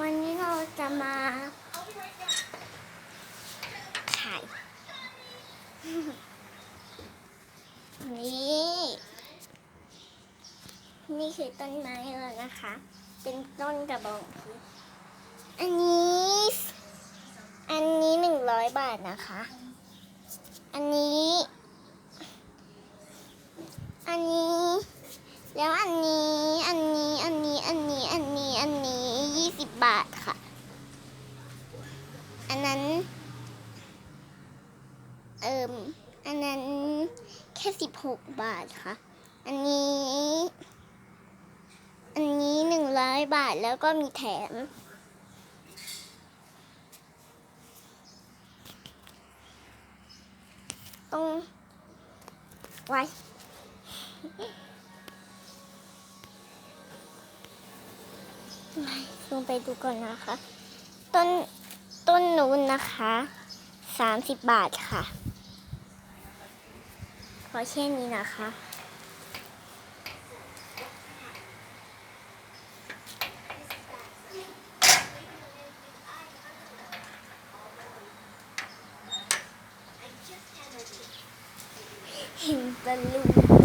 วันนี้เราจะมาถ่ายนี่ นี่คือต้นไม้แล้วนะคะ เป็นต้นกระบองเพชรอันนี้ อันนี้หนึ่งร้อยบาทนะคะ อันนี้ อันนี้ แล้วอันนี้ อันนี้ อันนี้ อันนี้ อันนี้ อันนี้ยี่สิ บาทค่ะ อันนั้น เอิมอันนั้นแค่สิบหกบาทค่ะ อันนี้ อันนี้หนึ่งร้อยบาทแล้วก็มีแถม ต้องไว้ ลงไปดูก่อนนะคะ ต้นต้นนู้นนะคะสามสิบบาทค่ะพอแค่นี้นะคะเห็นตะลุง